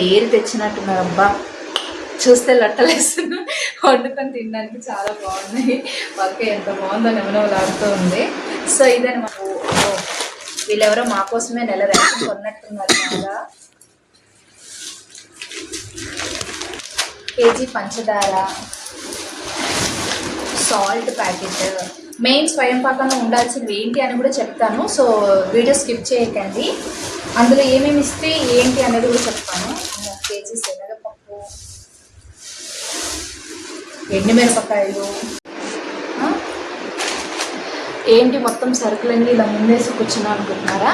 ఏరి తెచ్చినట్టున్నారు అబ్బా చూస్తే లట్టలేస్తున్నా. వండుకొని తినడానికి చాలా బాగున్నాయి. ఓకే ఎంత బాగుందో నెమనవలాడుతూ ఉంది. సో ఇదని మాకు వీళ్ళెవరో మా కోసమే నెల రేషన్ కొన్నట్టున్నారు కదా. కేజీ పంచదార సాల్ట్ ప్యాకెట్. మెయిన్ స్వయం పాకంలో ఉండాల్సినవి ఏంటి అని కూడా చెప్తాను. సో వీడియో స్కిప్ చేయకండి. అందులో ఏమేమి ఇస్తే ఏంటి అనేది కూడా చెప్తాను. కేజీ శనగపప్పు ఎండుమిరపకాయలు ఏంటి మొత్తం సరుకులన్నీ ఇలా ముందేసి కూర్చున్నా అనుకుంటున్నారా?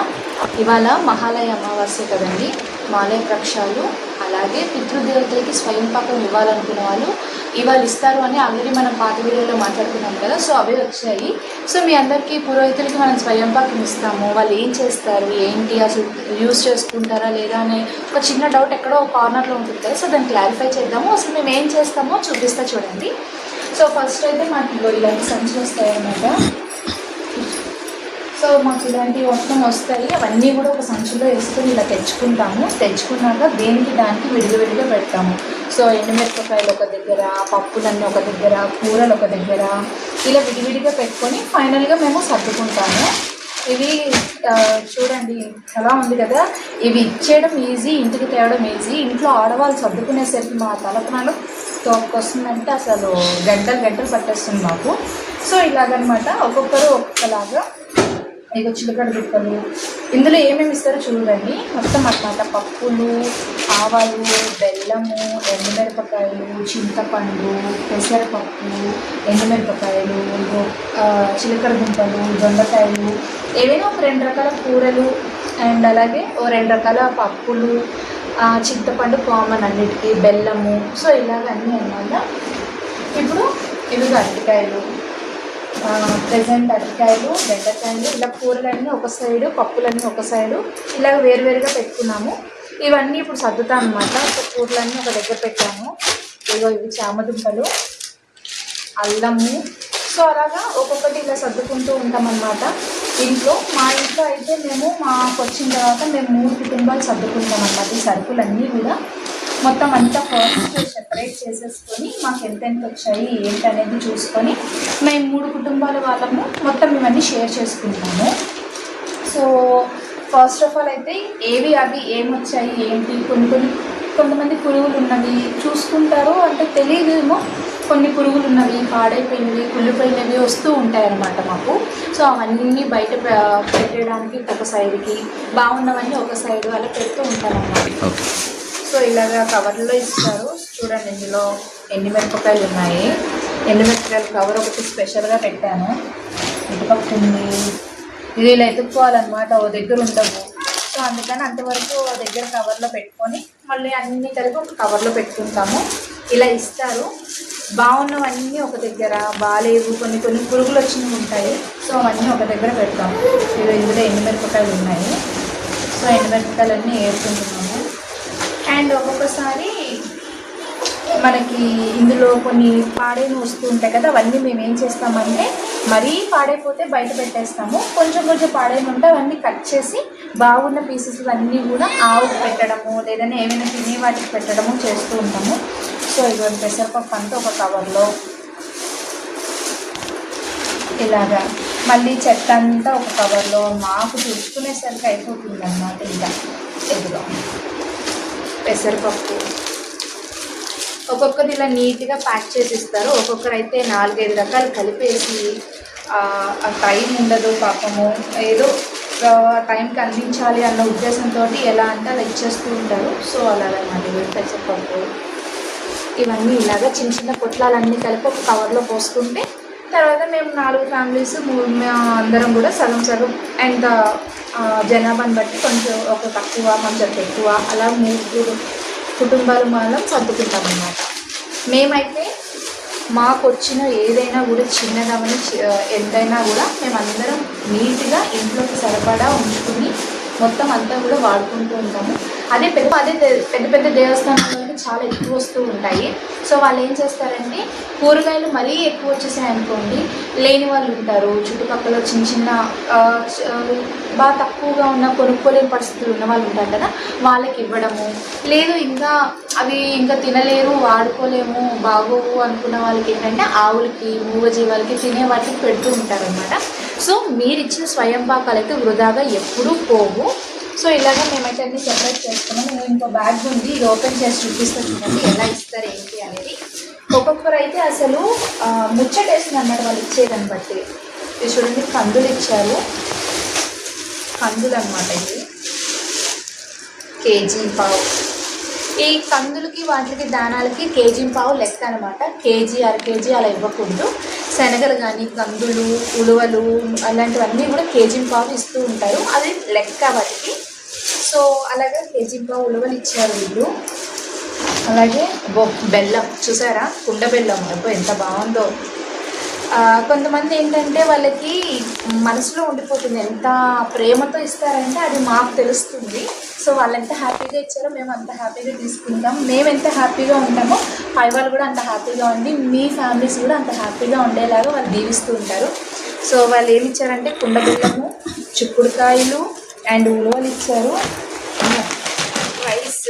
ఇవాళ మహాలయ అమావాస్య కదండి. మాలయ ప్రక్షాలు అలాగే పితృదేవతలకి స్వయం పాకం ఇవ్వాలనుకునే వాళ్ళు ఇవాళ ఇస్తారు అని ఆల్రెడీ మనం పాత వీడియోలో మాట్లాడుకున్నాం కదా సో అవే వచ్చాయి. సో మీ అందరికీ పురోహితులకి మనం స్వయం పాకం ఇస్తాము. వాళ్ళు ఏం చేస్తారు? ఏంటి? అసలు యూస్ చేసుకుంటారా లేదా అనే ఒక చిన్న డౌట్ ఎక్కడో ఒక కార్నర్లో ఉంటుంది కదా సో దాన్ని క్లారిఫై చేద్దాము. అసలు మేము ఏం చేస్తామో చూపిస్తా చూడండి. సో ఫస్ట్ అయితే మాకు ఇగో ఇలాంటి సంచులు వస్తాయి అన్నమాట సో మాకు ఇలాంటివి మొత్తం వస్తాయి. అవన్నీ కూడా ఒక సంచిలో వేసుకొని ఇలా తెచ్చుకుంటాము. తెచ్చుకున్నాక దేనికి దానికి విడివిడిగా పెడతాము. సో ఎండుమిరపకాయలు ఒక దగ్గర పప్పులన్నీ ఒక దగ్గర కూరలు ఒక దగ్గర ఇలా విడివిడిగా పెట్టుకొని ఫైనల్గా మేము సర్దుకుంటాము. ఇవి చూడండి ఎలా ఉంది కదా. ఇవి ఇచ్చేయడం ఈజీ ఇంటికి తేవడం ఈజీ. ఇంట్లో ఆడవాళ్ళు సర్దుకునేసరికి మా తలపనాలు తోపుకొస్తుందంటే అసలు గంటలు గంటలు పట్టేస్తుంది మాకు. సో ఇలాగనమాట ఒక్కొక్కరు ఒక్కొక్కలాగా ఇక చిలకడ దుప్పలు ఇందులో ఏమేమి ఇస్తారో చూడండి. మొత్తం అన్నమాట. పప్పులు ఆవాలు బెల్లము ఎండుమిరపకాయలు చింతపండు పెసరపప్పు ఎండుమిరపకాయలు చిలకడ దుంపలు దొండకాయలు. ఏవైనా ఒక రెండు రకాల కూరలు అండ్ అలాగే ఓ రెండు రకాల పప్పులు చింతపండు కామన్ అన్నిటికీ బెల్లము. సో ఇలాగ అన్నీ అనమాట ఇప్పుడు ఇవి అరటికాయలు ప్రజెంట్ అరటికాయలు బెండకాయలు ఇలా కూరలన్నీ ఒక సైడు పప్పులన్నీ ఒక సైడు ఇలా వేరువేరుగా పెట్టుకున్నాము. ఇవన్నీ ఇప్పుడు సర్దుతాం అనమాట కూరలన్నీ ఒక దగ్గర పెట్టాము. ఇగో ఇవి చామదుంపలు అల్లము. సో అలాగా ఒక్కొక్కటి ఇలా సర్దుకుంటూ ఉంటామన్నమాట ఇంట్లో మా ఇంట్లో అయితే మేము మాకు వచ్చిన తర్వాత మేము మూడు కుటుంబాలు సర్దుకుంటాం అన్నమాట. ఈ సరుకులన్నీ కూడా మొత్తం అంతా ఫస్ట్ సెపరేట్ చేసేసుకొని మాకు ఎంతెంత వచ్చాయి ఏంటి అనేది చూసుకొని మేము మూడు కుటుంబాల వాళ్ళము మొత్తం ఇవన్నీ షేర్ చేసుకుంటాము. సో ఫస్ట్ ఆఫ్ ఆల్ అయితే ఏవి అవి ఏమొచ్చాయి ఏంటి? కొన్ని కొన్ని కొంతమంది పురుగులు ఉన్నవి చూసుకుంటారు అంటే తెలియదేమో కొన్ని పురుగులు ఉన్నవి పాడైపోయినవి కుళ్ళిపోయినవి వస్తూ ఉంటాయి అన్నమాట మాకు. సో అవన్నీ బయట పెట్టడానికి ఒక సైడ్కి బాగున్నవన్నీ ఒక సైడ్ అలా పెడుతూ ఉంటారు అన్నమాట ఓకే. సో ఇలాగా కవర్లో ఇస్తారు. చూడండి ఇందులో ఎండుమిరపకాయలు ఉన్నాయి. ఎండుమిరపకాయలు కవర్ ఒకటి స్పెషల్గా పెట్టాను. ఇటుపక్క ఉంది ఇది ఇలా ఎత్తుక్కోవాలన్నమాట ఓ దగ్గర ఉండవు. సో అందుకని అంతవరకు దగ్గర కవర్లో పెట్టుకొని మళ్ళీ అన్ని కలిపి ఒక కవర్లో పెట్టుకుంటాము. ఇలా ఇస్తారు. బాగున్నవన్నీ ఒక దగ్గర బాగాలేవు కొన్ని కొన్ని పురుగులు వచ్చినవి ఉంటాయి. సో అవన్నీ ఒక దగ్గర పెడతాము. ఇవి ఇందులో ఎండుమిరపకాయలు ఉన్నాయి. సో ఎండుమిరపకాయలన్నీ వేసుకుంటున్నాము. అండ్ ఒక్కొక్కసారి మనకి ఇందులో కొన్ని పాడైన వస్తూ ఉంటాయి కదా అవన్నీ మేము ఏం చేస్తామంటే మరీ పాడైపోతే బయట పెట్టేస్తాము. కొంచెం కొంచెం పాడైన ఉంటే అవన్నీ కట్ చేసి బాగున్న పీసెస్ అన్నీ కూడా ఆవుకు పెట్టడము లేదంటే ఏమైనా తినే వాటికి పెట్టడము చేస్తూ ఉంటాము. సో ఇటువంటి పెసరపప్పు అంతా ఒక కవర్లో ఇలాగా మళ్ళీ చెత్త అంతా ఒక కవర్లో మాకు చూసుకునేసరికి అయిపోతుంది అన్నమాట ఇంకా. ఎదురు పెసరపప్పు. ఒక్కొక్కరు ఇలా నీట్గా ప్యాక్ చేసి ఇస్తారు ఒక్కొక్కరు అయితే నాలుగైదు రకాలు కలిపేసి ఆ టైం ఉండదు పాపము. ఏదో టైంకి అందించాలి అన్న ఉద్దేశంతో ఎలా అంటే అలా ఇచ్చేస్తూ ఉంటారు. సో అలాగన్నమాట పెసరపప్పు ఇవన్నీ ఇలాగా చిన్న చిన్న పొట్లాలన్నీ కలిపి ఒక కవర్లో పోసుకుంటే తర్వాత మేము నాలుగు ఫ్యామిలీస్ మూడు అందరం కూడా సగం సగం అండ్ జనాభాని బట్టి కొంచెం ఒక తక్కువ కొంచెం ఎక్కువ అలా మూడు కుటుంబాలు మనం సర్దుకుంటాం అన్నమాట మేమైతే మాకు వచ్చిన ఏదైనా కూడా చిన్నదమని చి- ఎంతైనా కూడా మేమందరం నీట్గా ఇంట్లోకి సరిపడా ఉంచుకుని మొత్తం అంతా కూడా వాడుకుంటూ ఉంటాము. అదే పెద్ద అదే పెద్ద పెద్ద దేవస్థానాలకి చాలా ఎక్కువ వస్తూ ఉంటాయి. సో వాళ్ళు ఏం చేస్తారంటే కూరగాయలు మరీ ఎక్కువ వచ్చేసాయి అనుకోండి లేని వాళ్ళు ఉంటారు. చుట్టుపక్కల చిన్న చిన్న బాగా తక్కువగా ఉన్న కొనుక్కోలేని పరిస్థితులు ఉన్న వాళ్ళు ఉంటారు కదా వాళ్ళకి ఇవ్వడము. లేదు ఇంకా అవి ఇంకా తినలేరు వాడుకోలేము బాగోవు అనుకున్న వాళ్ళకి ఏంటంటే ఆవులకి మూగజీవాలకి తినే వాటికి పెడుతూ ఉంటారనమాట సో మీరు ఇచ్చిన స్వయం పాకాలు అయితే వృధాగా ఎప్పుడూ పోవు. సో ఇలాగ మేమైతే అన్ని సెపరేట్ చేసుకున్నాం. నేను ఇంకో బ్యాగ్ ఉంది. ఇది ఓపెన్ చేసి చూపిస్తాను చూడండి. ఎలా ఇస్తారు ఏంటి అనేది. ఒక్కొక్కరు అయితే అసలు ఆ, ముచ్చటేస్తుంది అన్నమాట వాళ్ళు ఇచ్చేదాన్ని బట్టి. ఇది చూడండి కందులు ఇచ్చారు. కందులు అనమాట ఇది. కేజీ పావు. ఈ కందులకి వాటికి దానాలకి కేజీ పావు లెక్క అనమాట కేజీ అర కేజీ అలా ఇవ్వకూడదు. శనగలు కానీ కందులు ఉలువలు అలాంటివన్నీ కూడా కేజీ పావు ఇస్తూ ఉంటారు. అది లెక్క వాటికి. సో అలాగే కేజీ పావు ఉలువలు ఇచ్చారు వీళ్ళు. అలాగే బొ- బెల్లం. చూసారా? కుండ బెల్లం. అబ్బో ఎంత బాగుందో. కొంతమంది ఏంటంటే వాళ్ళకి మనసులో ఉండిపోతుంది. ఎంత ప్రేమతో ఇస్తారంటే అది మాకు తెలుస్తుంది. సో వాళ్ళు ఎంత హ్యాపీగా ఇచ్చారో మేము అంత హ్యాపీగా తీసుకుంటాం. మేము ఎంత హ్యాపీగా ఉంటామో పై వాళ్ళు కూడా అంత హ్యాపీగా ఉండి మీ ఫ్యామిలీస్ కూడా అంత హ్యాపీగా ఉండేలాగా వాళ్ళు దీవిస్తూ ఉంటారు. సో వాళ్ళు ఏమి ఇచ్చారంటే కుండబిల్లము చిక్కుడుకాయలు అండ్ ఉలవలు ఇచ్చారు. రైస్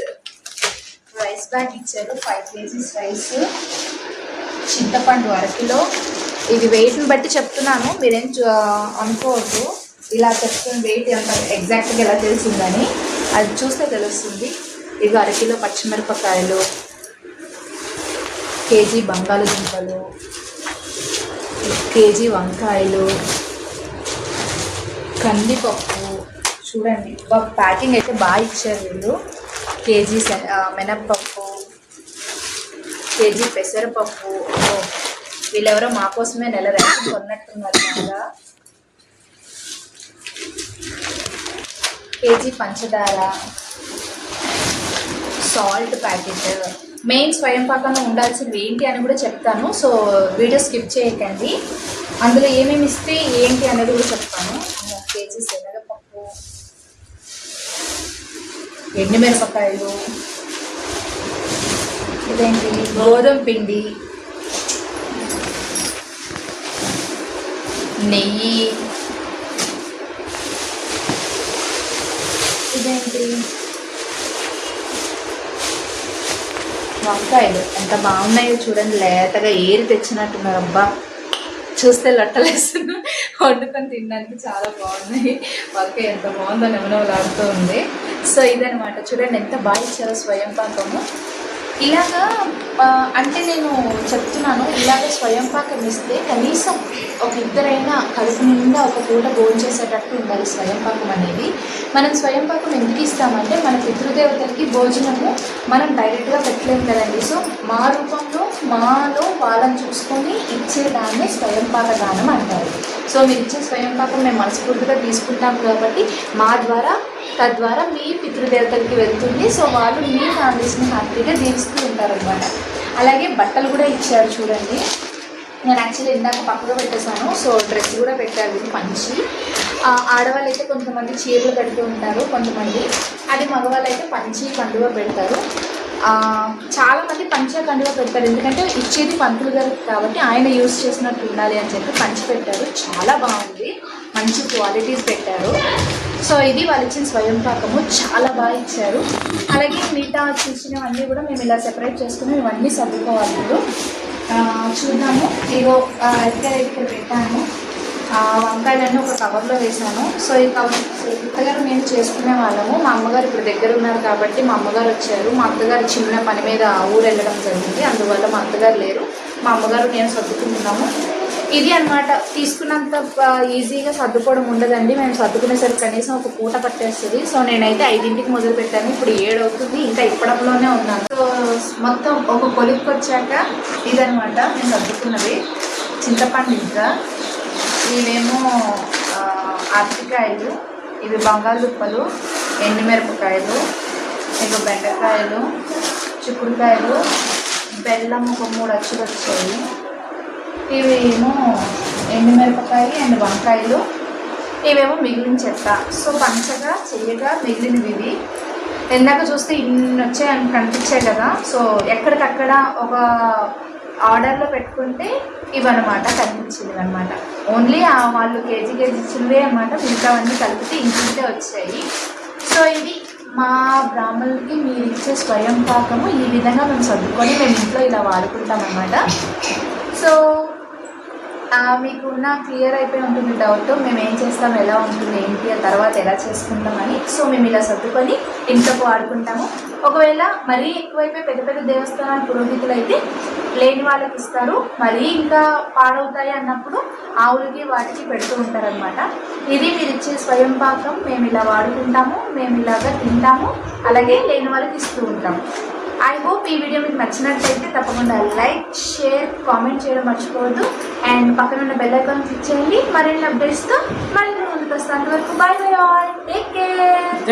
రైస్ బ్యాగ్ ఇచ్చారు. Five kgs rice. చింతపండు అరకిలో ఇది వెయిట్ని బట్టి చెప్తున్నాను. మీరేం అనుకోవద్దు. ఇలా చెప్తున్న వెయిట్ ఎంత ఎగ్జాక్ట్గా ఎలా తెలిసిందని. అది చూస్తే తెలుస్తుంది. ఇవి అరకిలో పచ్చిమిరపకాయలు కేజీ బంగాళదుంపలు కేజీ వంకాయలు కందిపప్పు. చూడండి. ప్యాకింగ్ అయితే బాగా ఇచ్చారు వీళ్ళు. కేజీ మినప్పప్పు కేజీ పెసరపప్పు. వీళ్ళెవరో మా కోసమే నెల రేషన్ కొన్నట్టున్నారు కదా. కేజీ పంచదార సాల్ట్ ప్యాకెట్ మెయిన్ స్వయం పాకంలో ఉండాల్సినవి ఏంటి అని కూడా చెప్తాను. సో వీడియో స్కిప్ చేయకండి. అందులో ఏమేమి ఇస్తే ఏంటి అనేది కూడా చెప్తాను. ఒక కేజీ శనగపప్పు ఎండుమిరపకాయలు ఇదేంటి? గోధుమ పిండి నెయ్యి. ఇదేంటి? వంకాయలు ఎంత బాగున్నాయో చూడండి లేతగా ఏరి తెచ్చినట్టున్నారు. అబ్బా చూస్తే లొట్టలేస్తున్నా. వండుకొని తినడానికి చాలా బాగున్నాయి. వంకాయ ఎంత బాగుందో నెమనవలాడుతూ ఉంది. సో ఇదనమాట చూడండి ఎంత బాగా ఇచ్చారో స్వయం పాకము ఇలాగా అంటే నేను చెప్తున్నాను ఇలాగ స్వయం పాకం ఇస్తే కనీసం ఒక ఇద్దరైనా కడుపు నిండా ఒక పూట భోజనం చేసేటట్టు ఉండాలి స్వయం పాకం అనేది. మనం స్వయం పాకం ఎందుకు ఇస్తామంటే మన పితృదేవతలకి భోజనము మనం డైరెక్ట్గా పెట్టలేము కదండి. సో మా రూపంలో మాలో వాళ్ళని చూసుకొని ఇచ్చేదాన్ని స్వయం పాక దానం అంటారు. సో మీరు ఇచ్చే స్వయం పాకం మేము మనస్ఫూర్తిగా తీసుకుంటాం కాబట్టి మా ద్వారా తద్వారా మీ పితృదేవతలకి వెళ్తుంది. సో వాళ్ళు మీ ఫ్యామిలీస్ని హ్యాపీగా దీవిస్తూ ఉంటారనమాట అలాగే బట్టలు కూడా ఇచ్చారు చూడండి. నేను యాక్చువల్లీ ఇందాక పక్కగా పెట్టేశాను. సో డ్రెస్ కూడా పెట్టారు. పంచి. ఆడవాళ్ళు అయితే కొంతమంది చీరలు పెడుతూ ఉంటారు కొంతమంది. అది మగవాళ్ళు అయితే పంచి కండువ పెడతారు. చాలామంది చాలా పంచ కండువ పెడతారు. ఎందుకంటే ఇచ్చేది పంతులు గారు కాబట్టి ఆయన యూజ్ చేసినట్టు ఉండాలి అని చెప్పి పంచి పెట్టారు. చాలా బాగుంది. మంచి క్వాలిటీస్ పెట్టారు. సో ఇది వాళ్ళు ఇచ్చిన స్వయం పాకము చాలా బాగా ఇచ్చారు. అలాగే మిగతా చూసినవన్నీ కూడా మేము ఇలా సెపరేట్ చేసుకుని ఇవన్నీ సర్దుకోవాలి ఇప్పుడు. చూద్దాము. ఇగో ఎక్కడ ఇక్కడ పెట్టాను. వంకాయలన్నీ ఒక కవర్లో వేసాను సో ఈ కవర్ అత్తగారు మేము చేసుకునే వాళ్ళము. మా అమ్మగారు ఇప్పుడు దగ్గర ఉన్నారు కాబట్టి మా అమ్మగారు వచ్చారు. మా అత్తగారు చిన్న పని మీద ఊరు వెళ్ళడం జరిగింది. అందువల్ల మా అత్తగారు లేరు. మా అమ్మగారు నేను సర్దుకుంటున్నాము ఇది అన్నమాట. తీసుకున్నంత ఈజీగా సర్దుకోవడం ఉండదండి. మేము సర్దుకునేసరికి కనీసం ఒక పూట పట్టేస్తుంది. సో నేనైతే ఐదింటికి మొదలు పెట్టాను. ఇప్పుడు ఏడు అవుతుంది ఇంకా ఇప్పడంలోనే ఉన్నాను. సో మొత్తం ఒక కొలిక్కి వచ్చాక ఇదనమాట నేను సర్దుకున్నది. చింతపండు ఇంకా. ఇవేమో అరటికాయలు ఇవి బంగాళదుంపలు ఎండుమిరపకాయలు ఇవి బెండకాయలు చిక్కుడుకాయలు బెల్లం ఒక మూడు అచ్చులు వచ్చాయి. ఇవేమో ఎండు ఎండుమిరపకాయ అండ్ వంకాయలు. ఇవేమో మిగిలిన చెత్త సో పంచగా చెయ్యగా మిగిలినవి ఇవి ఇందాక చూస్తే ఇన్ని వచ్చాయి కనిపించాయి కదా. సో ఎక్కడికక్కడ ఒక ఆర్డర్లో పెట్టుకుంటే ఇవన్నమాట కనిపించింది అనమాట ఓన్లీ ఆ వాళ్ళు కేజీ కేజీ ఇచ్చినవే అనమాట మిగతావన్నీ కలిపితే ఇంటింటే వచ్చాయి. సో ఇది మా బ్రాహ్మణులకి మీరు ఇచ్చే స్వయం పాకము ఈ విధంగా మేము సర్దుకొని మేము ఇంట్లో ఇలా వాడుకుంటాం అనమాట సో మీకు ఉన్న క్లియర్ అయిపోయి ఉంటుంది డౌట్. మేము ఏం చేస్తాం ఎలా ఉంటుంది ఏంటి ఆ తర్వాత ఎలా చేసుకుంటామని. సో మేము ఇలా సర్దుకొని ఇంట్లోకి వాడుకుంటాము. ఒకవేళ మరీ ఎక్కువైపోయి పెద్ద పెద్ద దేవస్థానాల పురోహితులు అయితే లేని వాళ్ళకి ఇస్తారు. మరీ ఇంకా పాడవుతాయి అన్నప్పుడు ఆవులకి వాటికి పెడుతూ ఉంటారనమాట ఇది మీరు ఇచ్చే స్వయం పాకం. మేము ఇలా వాడుకుంటాము మేము ఇలాగా తింటాము. అలాగే లేని వాళ్ళకి ఇస్తూ ఉంటాము. ఐ హోప్ ఈ వీడియో మీకు నచ్చినట్లయితే తప్పకుండా లైక్ షేర్ కామెంట్ చేయడం మర్చిపోవద్దు. అండ్ పక్కన ఉన్న బెల్ ఐకాన్ క్లిక్ చేయండి. మరిన్ని అప్డేట్స్తో మళ్ళీ ముందుకు వస్తాను అంతవరకు bye bye all take care